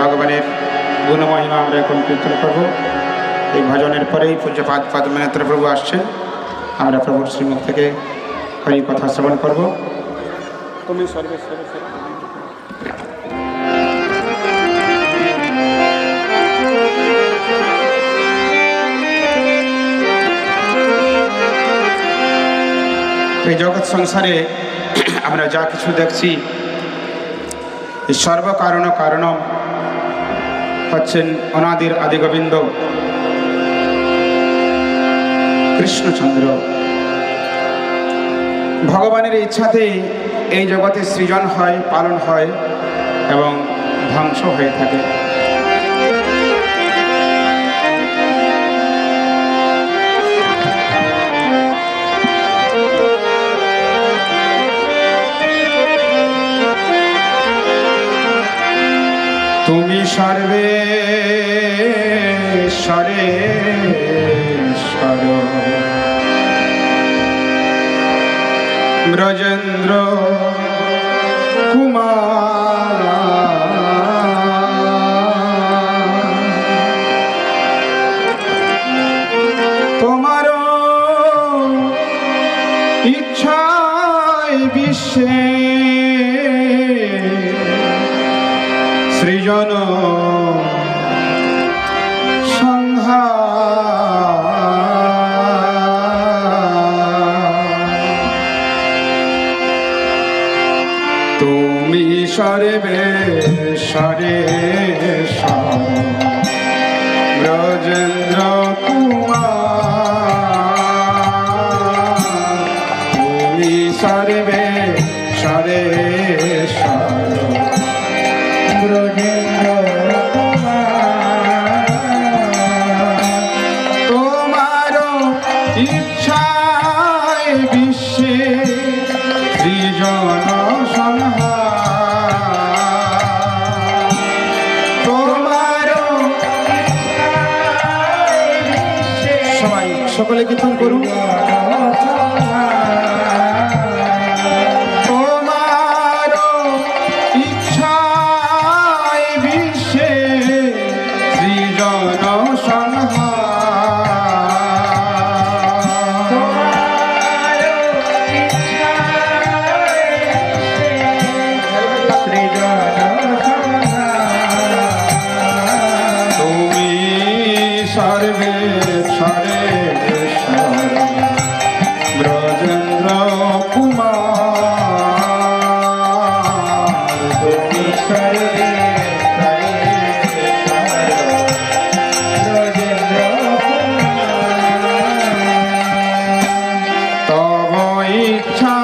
ভগবানের গুণমহিমা আমরা এখন কীর্তন করব। এই ভজনের পরেই পূজ্যপাদ পদ্মনাথ প্রভু আসছেন। আমরা প্রভুর শ্রীমুখ থেকে হরি কথা শ্রবণ করব। তুমি এই জগৎ সংসারে আমরা যা কিছু দেখছি এই সর্বকারণ কারণ হচ্ছেন অনাদির আদিগোবিন্দ। কৃষ্ণচন্দ্র। ভগবানের ইচ্ছাতেই এই জগতে সৃজন হয়, পালন হয় এবং ধ্বংস হয়ে থাকে। তুমি সর্বে সরে সর। ব্রজেন্দ্র কুমার তোমার ইচ্ছায় সৃজন সংহার তুমি সর্বে সরে ব্রজেন্দ্র কুমার। সকলে কীর্তন করুন। ইচ্ছা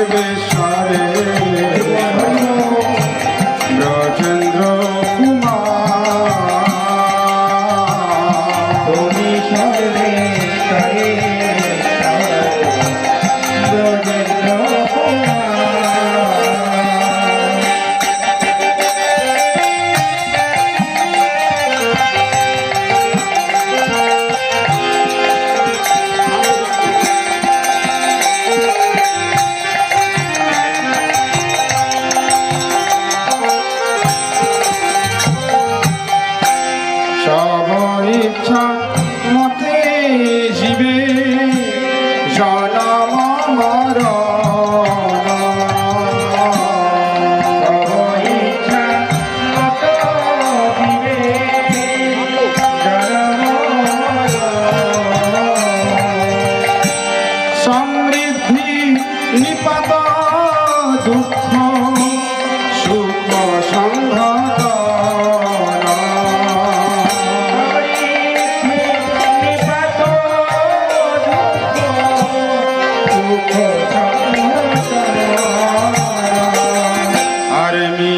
সর্বেশ্বরে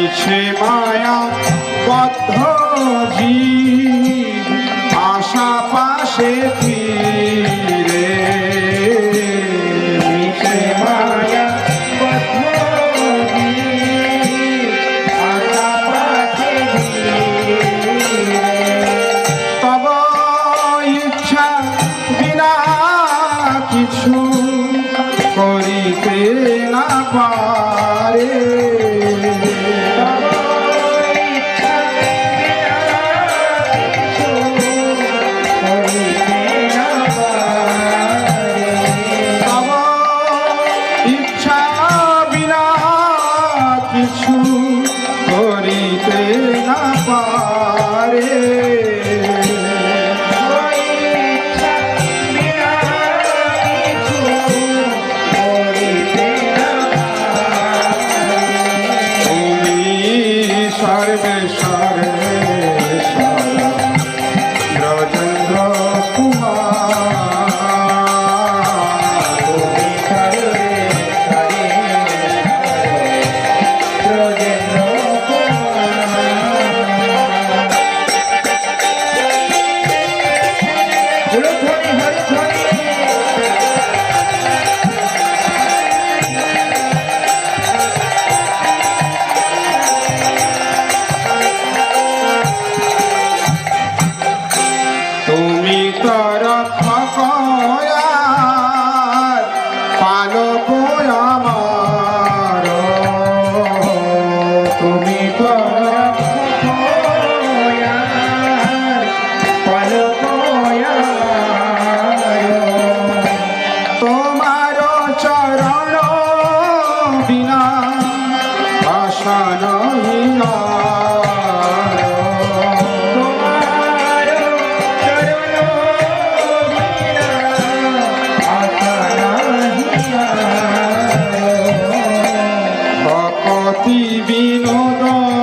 আর মায়া বদ্ধ জীব আশা পাশে ফিরে। মায়া কিছু করিতে না পারে। তুমি ভকতি বিনোদয়তি